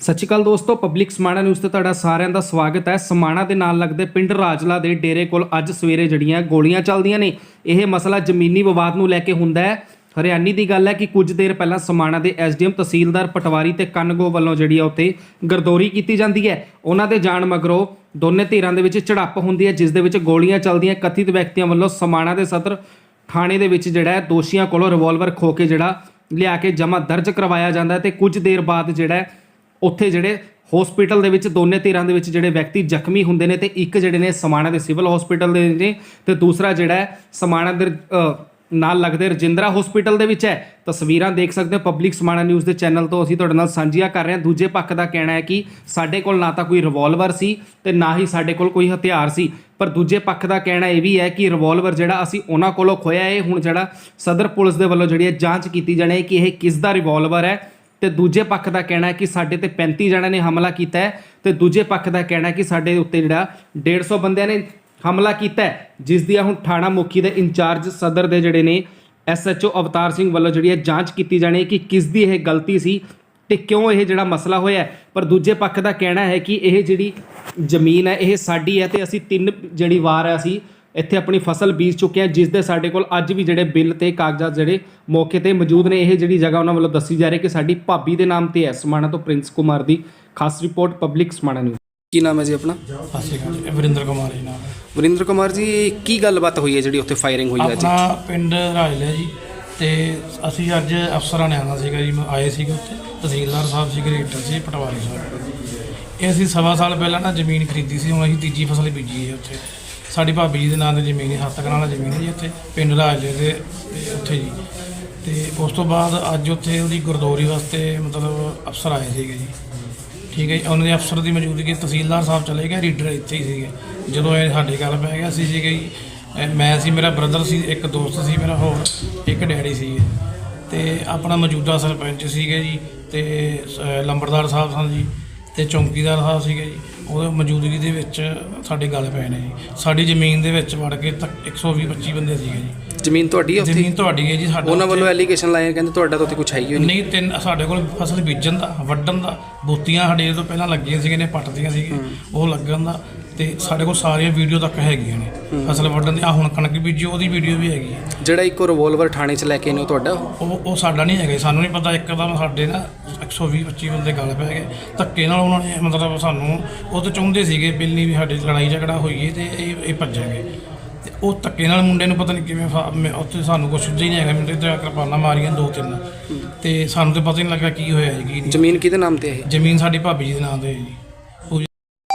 ਸਤਿ ਸ਼੍ਰੀ ਅਕਾਲ ਦੋਸਤੋ public Samana news ਤੇ ਤੁਹਾਡਾ ਸਾਰਿਆਂ ਦਾ ਸਵਾਗਤ ਹੈ। ਸਮਾਣਾ ਦੇ ਨਾਲ ਲੱਗਦੇ ਪਿੰਡ ਰਾਜਲਾ ਦੇ ਡੇਰੇ ਕੋਲ ਅੱਜ ਸਵੇਰੇ ਜਿਹੜੀਆਂ ਗੋਲੀਆਂ ਚੱਲਦੀਆਂ ਨੇ, ਇਹ ਮਸਲਾ ਜ਼ਮੀਨੀ ਵਿਵਾਦ ਨੂੰ ਲੈ ਕੇ ਹੁੰਦਾ ਹੈ। ਹਰਿਆਣੀ ਦੀ ਗੱਲ ਹੈ ਕਿ ਕੁਝ ਦੇਰ ਪਹਿਲਾਂ ਸਮਾਣਾ ਦੇ ਐਸਡੀਐਮ ਤਹਿਸੀਲਦਾਰ ਪਟਵਾਰੀ ਤੇ ਕਨਗੋ ਵੱਲੋਂ ਜਿਹੜੀ ਆ ਉੱਥੇ ਗਰਦੌਰੀ ਕੀਤੀ ਜਾਂਦੀ ਹੈ। ਉਹਨਾਂ ਦੇ ਜਾਣ ਮਗਰੋਂ ਦੋਨੇ ਧਿਰਾਂ ਦੇ ਵਿੱਚ ਝੜਪ ਹੁੰਦੀ ਹੈ, ਜਿਸ ਦੇ ਵਿੱਚ ਗੋਲੀਆਂ ਚੱਲਦੀਆਂ। ਕਥਿਤ ਵਿਅਕਤੀਆਂ ਵੱਲੋਂ ਸਮਾਣਾ ਦੇ ਸਦਰ ਥਾਣੇ ਦੇ ਵਿੱਚ ਜਿਹੜਾ ਹੈ, ਦੋਸ਼ੀਆਂ ਕੋਲੋਂ ਰਿਵਾਲਵਰ ਖੋ ਕੇ ਜਿਹੜਾ ਲਿਆ ਕੇ ਜਮ੍ਹਾਂ ਦਰਜ ਕਰਵਾਇਆ ਜਾਂਦਾ ਹੈ ਤੇ ਕੁਝ ਦੇਰ ਬਾਅਦ ਜਿਹੜਾ ਉੱਥੇ ਜਿਹੜੇ ਹਸਪੀਟਲ ਦੇ ਵਿੱਚ, ਦੋਨੇ ਧਿਰਾਂ ਦੇ ਵਿੱਚ ਜਿਹੜੇ ਵਿਅਕਤੀ ਜ਼ਖਮੀ ਹੁੰਦੇ ਨੇ ਤੇ ਇੱਕ ਜਿਹੜੇ ਨੇ ਸਮਾਣਾ ਦੇ ਸਿਵਲ ਹਸਪੀਟਲ ਦੇ ਨੇ ਤੇ ਦੂਸਰਾ ਜਿਹੜਾ ਸਮਾਣਾ ਦੇ ਨਾਲ ਲੱਗਦੇ ਰਜਿੰਦਰਾ ਹਸਪੀਟਲ ਦੇ ਵਿੱਚ ਹੈ। ਤਸਵੀਰਾਂ ਦੇਖ ਸਕਦੇ ਹੋ ਪਬਲਿਕ ਸਮਾਣਾ ਨਿਊਜ਼ ਦੇ ਚੈਨਲ ਤੋਂ ਅਸੀਂ ਤੁਹਾਡੇ ਨਾਲ ਸਾਂਝੀਆਂ ਕਰ ਰਹੇ ਹਾਂ। ਦੂਜੇ ਪੱਖ ਦਾ ਕਹਿਣਾ ਹੈ ਕਿ ਸਾਡੇ ਕੋਲ ਨਾ ਤਾਂ ਕੋਈ ਰਿਵਾਲਵਰ ਸੀ ਤੇ ਨਾ ਹੀ ਸਾਡੇ ਕੋਲ ਕੋਈ ਹਥਿਆਰ ਸੀ। ਪਰ ਦੂਜੇ ਪੱਖ ਦਾ ਕਹਿਣਾ ਇਹ ਵੀ ਹੈ ਕਿ ਰਿਵਾਲਵਰ ਜਿਹੜਾ ਅਸੀਂ ਉਹਨਾਂ ਕੋਲੋਂ ਖੋਇਆ ਹੈ। ਹੁਣ ਜਿਹੜਾ ਸਦਰ ਪੁਲਿਸ ਦੇ ਵੱਲੋਂ ਜਿਹੜੀ ਹੈ ਜਾਂਚ ਕੀਤੀ ਜਾਣੀ ਹੈ ਕਿ ਇਹ ਕਿਸ ਦਾ ਰਿਵਾਲਵਰ ਹੈ ਤੇ ਦੂਜੇ ਪੱਖ ਦਾ ਕਹਿਣਾ ਹੈ ਕਿ ਸਾਡੇ ਤੇ 35 ਜਣਿਆਂ ਨੇ ਹਮਲਾ ਕੀਤਾ ਹੈ ਤੇ ਦੂਜੇ ਪੱਖ ਦਾ ਕਹਿਣਾ ਹੈ ਕਿ ਸਾਡੇ ਉੱਤੇ ਜਿਹੜਾ 150 ਬੰਦਿਆਂ ਨੇ ਹਮਲਾ ਕੀਤਾ ਹੈ, ਜਿਸ ਦੀ ਹੁਣ ਥਾਣਾ ਮੁਖੀ ਦੇ ਇੰਚਾਰਜ ਸਦਰ ਦੇ ਜਿਹੜੇ ਨੇ ਐਸਐਚਓ ਅਵਤਾਰ ਸਿੰਘ ਵੱਲੋਂ ਜਿਹੜੀ ਹੈ ਜਾਂਚ ਕੀਤੀ ਜਾਣੀ ਹੈ ਕਿ ਕਿਸ ਦੀ ਇਹ ਗਲਤੀ ਸੀ ਤੇ ਕਿਉਂ ਇਹ ਜਿਹੜਾ ਮਸਲਾ ਹੋਇਆ ਪਰ ਦੂਜੇ ਪੱਖ ਦਾ ਕਹਿਣਾ ਹੈ ਕਿ ਇਹ ਜਿਹੜੀ ਜ਼ਮੀਨ ਹੈ, ਇਹ ਸਾਡੀ ਹੈ ਤੇ ਅਸੀਂ ਤਿੰਨ ਜਿਹੜੀ ਵਾਰ ਹੈ ਅਸੀਂ ਇੱਥੇ ਆਪਣੀ ਫਸਲ ਬੀਜ ਚੁੱਕੇ ਹਾਂ ਜਿਸ ਦੇ ਸਾਡੇ ਕੋਲ ਅੱਜ ਵੀ ਜਿਹੜੇ ਬਿੱਲ ਤੇ ਕਾਗਜ਼ਾਤ ਜਿਹੜੇ ਮੌਕੇ ਤੇ ਮੌਜੂਦ ਨੇ ਇਹ ਜਿਹੜੀ ਜਗ੍ਹਾ ਉਹਨਾਂ ਵੱਲੋਂ ਦੱਸੀ ਜਾ ਰਹੀ ਹੈ ਕਿ ਸਾਡੀ ਭਾਬੀ ਦੇ ਨਾਮ ਤੇ ਹੈ ਸਮਾਣਾ ਤੋਂ ਪ੍ਰਿੰਸ ਕੁਮਾਰ ਦੀ ਖਾਸ ਰਿਪੋਰਟ ਪਬਲਿਕ ਸਮਾਣਾ ਨਿਊਜ਼। ਕੀ ਨਾਮ ਹੈ ਜੀ ਆਪਣਾ? ਸਤਿ ਸ਼੍ਰੀ ਅਕਾਲ ਜੀ ਵਰਿੰਦਰ ਕੁਮਾਰ ਜੀ ਨਾਮ ਹੈ ਵਰਿੰਦਰ ਕੁਮਾਰ ਜੀ ਕੀ ਗੱਲਬਾਤ ਹੋਈ ਹੈ ਜਿਹੜੀ ਉੱਥੇ ਫਾਇਰਿੰਗ ਹੋਈ ਹੈ ਅੱਜ? ਆਪਣਾ ਪਿੰਡ ਰਾਜਲੇ ਜੀ ਤੇ ਅਸੀਂ ਅੱਜ ਅਫਸਰਾਂ ਨੇ ਆਉਣਾ ਸੀਗਾ ਜੀ ਆਏ ਸੀਗੇ ਉੱਥੇ ਤਹਿਸੀਲਦਾਰ ਸਾਹਿਬ ਸੀ ਗ੍ਰੇਟਰ ਸੀ ਪਟਵਾਰੀ ਸਾਹਿਬ। ਇਹ ਅਸੀਂ ਸਵਾ ਸਾਲ ਪਹਿਲਾਂ ਨਾ ਜ਼ਮੀਨ ਖਰੀਦੀ ਸੀ ਹੁਣ ਅਸੀਂ ਤੀਜੀ ਫਸਲ ਬੀਜੀ ਹੈ ਉੱਥੇ। ਸਾਡੀ ਭਾਬੀ ਜੀ ਦੇ ਨਾਂ ਤੇ ਜ਼ਮੀਨ ਹੈ ਹੱਥ ਕਨਾਲਾ ਜ਼ਮੀਨ ਹੈ ਜੀ ਉੱਥੇ, ਪਿੰਡ ਰਾਜਲੇ ਦੇ, ਤੇ ਉੱਥੇ ਜੀ। ਤੇ ਉਸ ਤੋਂ ਬਾਅਦ ਅੱਜ ਉੱਥੇ ਉਹਦੀ ਗੁਰਦੌਰੀ ਵਾਸਤੇ ਮਤਲਬ ਅਫਸਰ ਆਏ ਸੀਗੇ ਜੀ। ਠੀਕ ਹੈ ਜੀ, ਉਹਨਾਂ ਦੇ ਅਫਸਰ ਦੀ ਮੌਜੂਦਗੀ ਤਹਿਸੀਲਦਾਰ ਸਾਹਿਬ ਚਲੇ ਗਏ, ਰੀਡਰ ਇੱਥੇ ਹੀ ਸੀਗੇ। ਜਦੋਂ ਇਹ ਸਾਡੇ ਗੱਲ ਪੈ ਗਿਆ ਸੀ ਸੀਗੇ ਜੀ ਮੈਂ ਸੀ, ਮੇਰਾ ਬ੍ਰਦਰ ਸੀ, ਇੱਕ ਦੋਸਤ ਸੀ, ਮੇਰਾ ਹੋਰ ਇੱਕ ਡੈਡੀ ਸੀ। ਤੇ ਆਪਣਾ ਮੌਜੂਦਾ ਸਰਪੰਚ ਸੀਗੇ ਜੀ, ਤੇ ਲੰਬੜਦਾਰ ਸਾਹਿਬ ਸਨ ਜੀ, ਤੇ ਚੌਂਕੀਦਾਰ ਸਾਹਿਬ ਸੀਗੇ ਜੀ। ਉਹਦੇ ਮੌਜੂਦਗੀ ਦੇ ਵਿੱਚ ਸਾਡੇ ਗੱਲ ਪਏ ਨੇ ਜੀ। ਸਾਡੀ ਜ਼ਮੀਨ ਦੇ ਵਿੱਚ ਵੜ ਕੇ ਤੱਕ 120 25 ਬੰਦੇ ਸੀਗੇ ਜੀ। ਜ਼ਮੀਨ ਤੁਹਾਡੀ ਹੈ ਉੱਥੇ? ਜ਼ਮੀਨ ਤੁਹਾਡੀ ਹੈ ਜੀ ਸਾਡਾ ਉਹਨਾਂ ਵੱਲੋਂ ਐਲੀਗੇਸ਼ਨ ਲਾਏ ਕਹਿੰਦੇ ਤੁਹਾਡਾ ਤਾਂ ਉੱਥੇ ਕੁਝ ਹੈ ਹੀ ਨਹੀਂ ਨਹੀਂ ਤਿੰਨ ਸਾਡੇ ਕੋਲ ਫਸਲ ਬੀਜਣ ਦਾ ਵੱਢਣ ਦਾ ਬੂਤੀਆਂ ਸਾਡੇ ਤੋਂ ਪਹਿਲਾਂ ਲੱਗੀਆਂ ਸੀਗੀਆਂ ਨੇ ਪੱਟਦੀਆਂ ਸੀਗੀਆਂ। ਉਹ ਲੱਗਣ ਦਾ। ਤੇ ਸਾਡੇ ਕੋਲ ਸਾਰੀਆਂ ਵੀਡੀਓ ਤੱਕ ਹੈਗੀਆਂ ਨੇ। ਫਸਲ ਵੱਢਣ ਦੀ ਆ ਹੁਣ ਕਣਕ ਬੀਜੀ ਉਹਦੀ ਵੀਡੀਓ ਵੀ ਹੈਗੀ ਹੈ। ਜਿਹੜਾ ਇੱਕੋ ਰਿਵਾਲਵਰ ਥਾਣੇ 'ਚ ਲੈ ਕੇ ਨੇ ਉਹ ਤੁਹਾਡਾ? ਉਹ ਉਹ ਸਾਡਾ ਨਹੀਂ ਹੈਗਾ ਜੀ, ਸਾਨੂੰ ਨਹੀਂ ਪਤਾ ਇੱਕਦਮ ਸਾਡੇ ਨਾ 120 25 ਬੰਦੇ ਗੱਲ ਪੈ ਗਏ। ਧੱਕੇ ਨਾਲ ਉਹਨਾਂ ਨੇ ਮਤਲਬ ਸਾਨੂੰ ਉਹ ਤਾਂ ਚਾਹੁੰਦੇ ਸੀਗੇ ਬਿੱਲੀ ਵੀ ਸਾਡੇ ਲੜਾਈ ਝਗੜਾ ਹੋਈਏ ਤੇ ਇਹ ਇਹ ਭੱਜਾਂਗੇ। ਤੇ ਉਹ ਧੱਕੇ ਨਾਲ ਮੁੰਡੇ ਨੂੰ ਪਤਾ ਨਹੀਂ ਕਿਵੇਂ ਫਾ- ਮੈਂ- ਉੱਥੇ ਸਾਨੂੰ ਕੁਛ ਸੁਝਿਆ ਹੀ ਨਹੀਂ ਹੈਗਾ ਮੈਨੂੰ ਤੇ ਕਿਰਪਾਨਾਂ ਮਾਰੀਆਂ ਦੋ ਤਿੰਨ। ਤੇ ਸਾਨੂੰ ਤੇ ਪਤਾ ਹੀ ਨਹੀਂ ਲੱਗਾ ਕੀ ਹੋਇਆ ਜੀ ਕੀ ਨਹੀਂ। ਜ਼ਮੀਨ ਕਿਹਦੇ ਨਾਮ ਤੇ ਹੈ ਜ਼ਮੀਨ ਸਾਡੀ ਭਾਬੀ ਜੀ ਦੇ ਨਾਂ ਤੇ ਹੈ ਜੀ।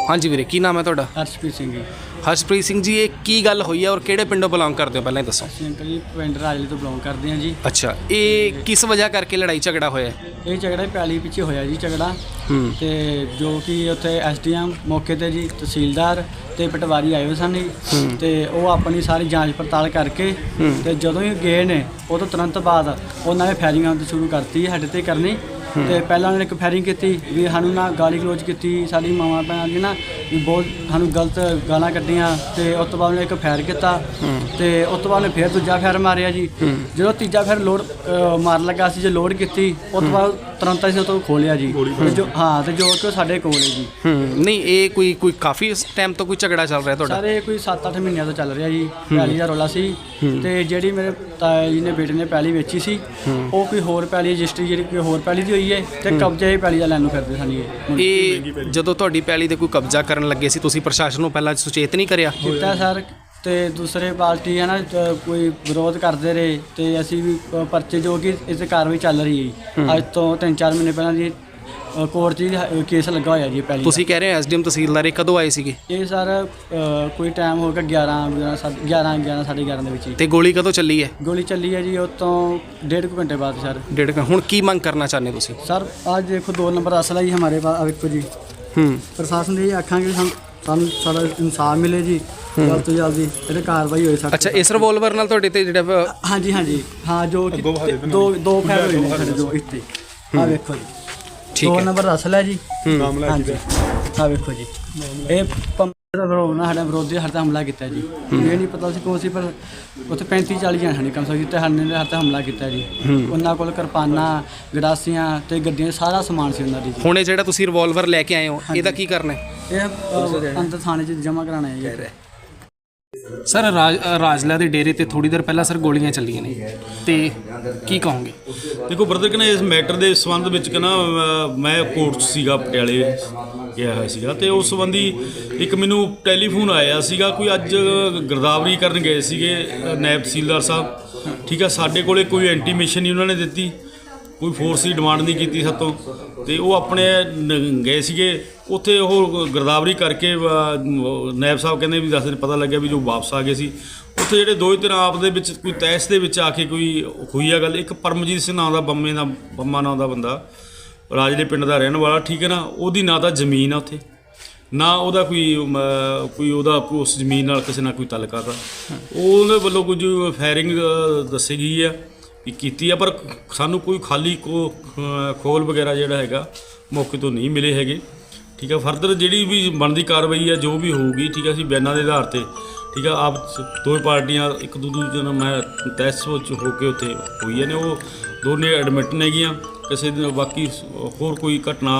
ਹਾਂਜੀ ਵੀਰੇ ਕੀ ਨਾਮ ਹੈ ਤੁਹਾਡਾ? ਹਰਸ਼ਪ੍ਰੀਤ ਸਿੰਘ ਜੀ। ਹਰਸ਼ਪ੍ਰੀਤ ਸਿੰਘ ਜੀ ਇਹ ਕੀ ਗੱਲ ਹੋਈ ਹੈ ਔਰ ਕਿਹੜੇ ਪਿੰਡੋਂ ਬਿਲੋਂਗ ਕਰਦੇ ਹੋ? ਪਹਿਲਾਂ ਇਹ ਦੱਸੋ। ਅਸੀਂ ਅੰਕਲ ਜੀ ਪਿੰਡ ਰਾਜਲੇ ਤੋਂ ਬਿਲੋਂਗ ਕਰਦੇ ਹਾਂ ਜੀ। ਅੱਛਾ ਇਹ ਕਿਸ ਵਜ੍ਹਾ ਕਰਕੇ ਲੜਾਈ ਝਗੜਾ ਹੋਇਆ ਹੈ? ਇਹ ਝਗੜਾ ਪੈਲੀ ਪਿੱਛੇ ਹੋਇਆ ਜੀ ਝਗੜਾ। ਹੂੰ। ਤੇ ਜੋ ਕਿ ਉੱਥੇ ਐਸਡੀਐਮ ਮੌਕੇ ਤੇ ਜੀ ਤਹਿਸੀਲਦਾਰ ਤੇ ਪਟਵਾਰੀ ਆਏ ਹੋਏ ਸਨ ਜੀ। ਤੇ ਉਹ ਆਪਣੀ ਸਾਰੀ ਜਾਂਚ ਪੜਤਾਲ ਕਰਕੇ ਤੇ ਜਦੋਂ ਹੀ ਗਏ ਨੇ ਉਹ ਤੋਂ ਤੁਰੰਤ ਬਾਅਦ ਉਹਨਾਂ ਨੇ ਫਾਇਰਿੰਗ ਆਉਣੀ ਸ਼ੁਰੂ ਕਰਤੀ ਸਾਡੇ ਤੇ ਕਰਨੀ। ਤੇ ਪਹਿਲਾਂ ਉਹਨਾਂ ਨੇ ਇੱਕ ਫਾਇਰਿੰਗ ਕੀਤੀ ਵੀ ਸਾਨੂੰ ਨਾ ਗਾਲੀ ਗਲੋਚ ਕੀਤੀ ਸਾਡੀ ਮਾਵਾਂ ਭੈਣਾਂ ਦੀ ਨਾ ਵੀ ਬਹੁਤ ਸਾਨੂੰ ਗਲਤ ਗਾਲਾਂ ਕੱਢੀਆਂ ਤੇ ਉਸ ਤੋਂ ਬਾਅਦ ਉਹਨੇ ਇੱਕ ਫਾਇਰ ਕੀਤਾ ਤੇ ਉਸ ਤੋਂ ਬਾਅਦ ਉਹਨੇ ਫਿਰ ਦੂਜਾ ਫਾਇਰ ਮਾਰਿਆ ਜੀ। ਜਦੋਂ ਤੀਜਾ ਫਾਇਰ ਲੋਡ ਅ, ਮਾਰਨ ਲੱਗਾ ਸੀ ਜੇ ਲੋਡ ਕੀਤੀ ਉਸ ਤੋਂ ਬਾਅਦ ਤੁਰੰਤ ਅਸੀਂ ਉਹ ਤੋਂ ਖੋਲਿਆ ਜੀ ਤੇ ਜੋ ਹਾਂ ਤੇ ਜੋ ਕਿ ਸਾਡੇ ਕੋਲ ਹੈ ਜੀ। ਹੂੰ ਨਹੀਂ ਇਹ ਕੋਈ ਕੋਈ ਕਾਫੀ ਟਾਈਮ ਤੋਂ ਕੋਈ ਝਗੜਾ ਚੱਲ ਰਿਹਾ ਤੁਹਾਡਾ? ਸਾਰੇ ਕੋਈ 7-8 ਮਹੀਨਿਆਂ ਤੋਂ ਚੱਲ ਰਿਹਾ ਜੀ ਪੈਲੀ ਦਾ ਰੋਲਾ ਸੀ। ਤੇ ਜਿਹੜੀ ਮੇਰੇ ਤਾਇਆ ਜੀ ਨੇ ਬੇਟੇ ਨੇ ਪੈਲੀ ਵੇਚੀ ਸੀ ਉਹ ਕੋਈ ਹੋਰ ਪੈਲੀ ਰਜਿਸਟਰੀ ਜਿਹੜੀ ਕੋਈ ਹੋਰ ਪੈਲੀ ਦੀ ਹੋਈ ਹੈ ਤੇ ਕਬਜ਼ਾ ਹੀ ਪੈਲੀ ਦਾ ਲੈਣ ਨੂੰ ਫਿਰਦੇ ਸਨ ਇਹ। ਇਹ ਜਦੋਂ ਤੁਹਾਡੀ ਪੈਲੀ ਤੇ ਕੋਈ ਕਬਜ਼ਾ ਕਰਨ ਲੱਗੇ ਸੀ ਤੁਸੀਂ ਪ੍ਰਸ਼ਾਸਨ ਨੂੰ ਪਹਿਲਾਂ ਸੁਚੇਤ ਨਹੀਂ ਕਰਿਆ? ਕੀਤਾ ਸਰ ਤੇ ਦੂਸਰੇ ਪਾਰਟੀ ਹੈ ਨਾ ਜ- ਕੋਈ ਵਿਰੋਧ ਕਰਦੇ ਰਹੇ ਤੇ ਅਸੀਂ ਵੀ ਪਰਚੇ ਜੋ ਕਿ ਇਸ ਤੇ ਕਾਰਵਾਈ ਚੱਲ ਰਹੀ ਹੈ ਅੱਜ ਤੋਂ 3-4 ਮਹੀਨੇ ਪਹਿਲਾਂ ਜੀ ਕੋਰਟ 'ਚ ਜੀ ਹ- ਕੇਸ ਲੱਗਾ ਹੋਇਆ ਜੀ ਪਹਿਲੀ ਤੁਸੀਂ ਕਹਿ ਰਹੇ ਹੋ ਐਸਡੀਐਮ ਤਹਿਸੀਲਦਾਰ ਇਹ ਕਦੋਂ ਆਏ ਸੀਗੇ? ਇਹ ਸਰ ਅ, ਕੋਈ ਟਾਈਮ ਹੋ ਗਿਆ 11 11 ਸਾਢੇ- 11 11 ਸਾਢੇ 11 ਦੇ ਵਿੱਚ ਤੇ ਗੋਲੀ ਕਦੋਂ ਚੱਲੀ ਹੈ? ਗੋਲੀ ਚੱਲੀ ਹੈ ਜੀ ਉਹ ਤੋਂ ਡੇਢ ਕੁ ਘੰਟੇ ਬਾਅਦ ਸਰ। ਡੇਢ ਘੰ- ਹੁਣ ਕੀ ਮੰਗ ਕਰਨਾ ਚਾਹੁੰਦੇ ਤੁਸੀਂ? ਸਰ ਅੱਜ ਦੇਖੋ ਦੋ ਨੰਬਰ ਅਸਲਾ ਜੀ ਹਮਾਰੇ ਪਾਸ ਆ ਵੇਖੋ ਜੀ। ਹੂੰ। ਪ੍ਰਸ਼ਾਸਨ ਦੇ ਆਖਾਂਗੇ ਸਾਨੂੰ ਸਾਨੂੰ ਸਾਡਾ ਇਨਸਾਫ ਮਿਲੇ ਜੀ। ਜਲਦ ਤੋਂ ਜਲਦੀ ਇਹਦੇ ਕਾਰਵਾਈ ਹੋਏ ਸਰ ਅੱਛਾ ਇਸ ਰਿਵਾਲਵਰ ਨਾਲ ਤੁਹਾਡੇ ਤੇ ਜਿਹੜਾ ਵਾ- ਹਾਂਜੀ ਹਾਂਜੀ। ਹਾਂ ਜੋ ਕਿ ਦੋ ਦੋ ਫੈਰ ਹੋਏ ਨੇ ਸਾਡੇ ਜੋ ਇੱਥੇ। ਆ ਵੇਖੋ ਜੀ। ਠੀਕ ਦੋ ਹੈ। ਨੰਬਰ ਅਸਲ ਹੈ। ਜੀ ਹਾਂਜੀ। ਆ ਵੇਖੋ ਜੀ। ਇਹ ਪੰਪ ਉਹਨਾਂ ਸਾਡਾ ਵਿਰੋਧੀ ਸਾਡੇ ਤੇ ਹਮਲਾ ਕੀਤਾ ਜੀ। ਇਹ ਨਹੀਂ ਪਤਾ ਸੀ ਕੌਣ ਸੀ ਪਰ ਉੱਥੇ 35 40 ਜਣੇ ਨਹੀਂ ਕੰਮ ਸਕਦੀ ਤੇ ਸਾਡੇ ਨੇ ਸਾਡੇ ਤੇ ਹਮਲਾ ਕੀਤਾ ਜੀ। ਉਹਨਾਂ ਕੋਲ ਕਿਰਪਾਨਾਂ ਗੜਾਸੀਆਂ ਤੇ ਗੱਡੀਆਂ ਦਾ ਸਾਰਾ ਸਮਾਨ ਸੀ ਉਹਨਾਂ ਦੀ ਜੀ। ਹੁਣ ਇਹ ਜਿਹੜਾ ਤੁਸੀਂ ਰਿਵਾਲਵਰ ਲੈ ਕੇ ਆਏ ਹੋ ਇਹਦਾ ਕੀ ਕਰਨਾ ਹੈ? ਇਹ ਅ, ਅੰਦਰ ਥਾਣੇ 'ਚ ਜਮ੍ਹਾਂ ਕਰਾਣਾ ਹੈ ਜੀ। ਸਰ ਰਾਜ ਅ, ਰਾਜਲਾ ਦੇ ਡੇਰੇ ਤੇ ਥੋੜੀ ਦੇਰ ਪਹਿਲਾਂ ਸਰ ਗੋਲੀਆਂ ਚੱਲੀਆਂ ਨੇ। ਤੇ ਕੀ ਕਹੋਗੇ? ਦੇਖੋ ਬ੍ਰਦਰ ਕਹਿੰਦਾ ਇਸ ਮੈਟਰ ਦੇ ਸੰਬੰਧ ਵਿੱਚ ਕਹਿੰਦਾ ਅਹ, ਮੈਂ ਕੋਰਟ 'ਚ ਸੀਗਾ ਪਟਿਆਲੇ ਗਿਆ ਹੋਇਆ ਸੀਗਾ ਤੇ ਉਸ ਸੰਬੰਧੀ ਇੱਕ ਮੈਨੂੰ ਟੈਲੀਫੋਨ ਆਇਆ ਸੀਗਾ ਕੋਈ ਅੱਜ ਗਰਦਾਵਰੀ ਕਰਨ ਗਏ ਸੀਗੇ ਅਹ, ਨਾਇਬ ਤਹਿਸੀਲਦਾਰ ਸਾਹਿਬ। ਠੀਕ ਆ ਸਾਡੇ ਕੋਲੇ ਕੋਈ ਐਂਟੀਮੇਸ਼ਨ ਨਹੀਂ ਉਹਨਾਂ ਨੇ ਦਿੱਤੀ ਕੋਈ ਫੋਰਸ ਦੀ ਡਿਮਾਂਡ ਨਹੀਂ ਕੀਤੀ ਸਾਤੋਂ ਤੋਂ। ਉਹ ਆਪਣੇ ਗਏ ਸੀਗੇ। ਉੱਥੇ ਉਹ ਗਰਦਾਵਰੀ ਕਰਕੇ ਨਾਇਬ ਸਾਹਿਬ ਕਹਿੰਦੇ ਵੀ ਦਸ ਦਿਨ ਪਤਾ ਲੱਗਿਆ ਵੀ ਜੋ ਵਾਪਸ ਆ ਗਏ ਸੀ। ਉੱਥੇ ਜਿਹੜੇ ਦੋ ਹੀ ਤਰ੍ਹਾਂ ਆਪ ਦੇ ਵਿੱਚ ਕੋਈ ਤੈਸ ਦੇ ਵਿੱਚ ਆ ਕੇ ਕੋਈ ਹੋਈ ਆ ਗੱਲ। ਇੱਕ ਪਰਮਜੀਤ ਸਿੰਘ ਨਾਂ ਦਾ ਬੰਮੇ ਦਾ ਬੰਮਾ ਨਾਂ ਦਾ ਬੰਦਾ ਰਾਜਲੇ ਪਿੰਡ ਦਾ ਰਹਿਣ ਵਾਲਾ ਠੀਕ ਹੈ ਨਾ? ਉਹਦੀ ਨਾ ਤਾਂ ਜ਼ਮੀਨ ਆ ਉੱਥੇ। ਨਾ ਉਹਦਾ ਕੋਈ ਕੋਈ ਉਹਦਾ ਉਸ ਜ਼ਮੀਨ ਨਾਲ ਕਿਸੇ ਨਾਲ ਕੋਈ ਤਾਲੁਕਾ ਦਾ ਉਹਦੇ ਵੱਲੋਂ ਕੁਝ ਫਾਇਰਿੰਗ ਦੱਸੀ ਗਈ ਆ। ਵੀ ਕੀਤੀ ਆ ਪਰ ਸਾਨੂੰ ਕੋਈ ਖਾਲੀ ਕੋ ਖੋਲ ਵਗੈਰਾ ਜਿਹੜਾ ਹੈਗਾ ਮੌਕੇ ਤੋਂ ਨਹੀਂ ਮਿਲੇ ਹੈਗੇ। ਠੀਕ ਆ ਫਰਦਰ ਜਿਹੜੀ ਵੀ ਬਣਦੀ ਕਾਰਵਾਈ ਆ ਜੋ ਵੀ ਹੋਊਗੀ ਠੀਕ ਆ ਅਸੀਂ ਬਿਆਨਾਂ ਦੇ ਆਧਾਰ ਤੇ ਠੀਕ ਆ ਆਪ ਦੋਵੇਂ ਪਾਰਟੀਆਂ ਇੱਕ ਦੂ ਦੂਜੇ ਨਾਲ ਮੈਂ ਤੈਸ ਵਿੱਚ ਹੋ ਕੇ ਉੱਥੇ ਹੋਈਆਂ ਨੇ ਉਹ ਦੋਨੇ ਐਡਮਿਟ ਨੇਗੀਆਂ। ਕਿਸੇ ਦੇ ਬਾਕੀ ਹੋਰ ਕੋਈ ਘਟਨਾ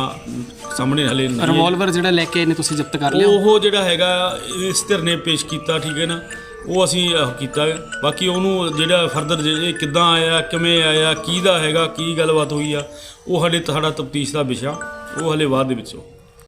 ਸਾਹਮਣੇ ਹਲੇ ਨਹੀਂ। ਰਿਵਾਲਵਰ ਜਿਹੜਾ ਲੈ ਕੇ ਆਏ ਨੇ ਤੁਸੀਂ ਜ਼ਬਤ ਕਰ ਲਿਆ? ਉਹ ਜਿਹੜਾ ਹੈਗਾ ਇਸ ਧਿਰ ਨੇ ਪੇਸ਼ ਕੀਤਾ ਠੀਕ ਹੈ ਨਾ? ਉਹ ਅਸੀਂ ਅਹ, ਕੀਤਾ ਹੈ। ਬਾਕੀ ਉਹਨੂੰ ਜਿਹੜਾ ਫਰਦਰ ਇਹ ਕਿੱਦਾਂ ਆਇਆ ਕਿਵੇਂ ਆਇਆ ਕੀ ਦਾ ਹੈਗਾ ਕੀ ਗੱਲਬਾਤ ਹੋਈ ਆ ਉਹ ਹਲੇ ਸਾਡਾ ਤਫਤੀਸ਼ ਦਾ ਵਿਸ਼ਾ ਉਹ ਹਲੇ ਬਾਅਦ ਦੇ ਵਿੱਚੋਂ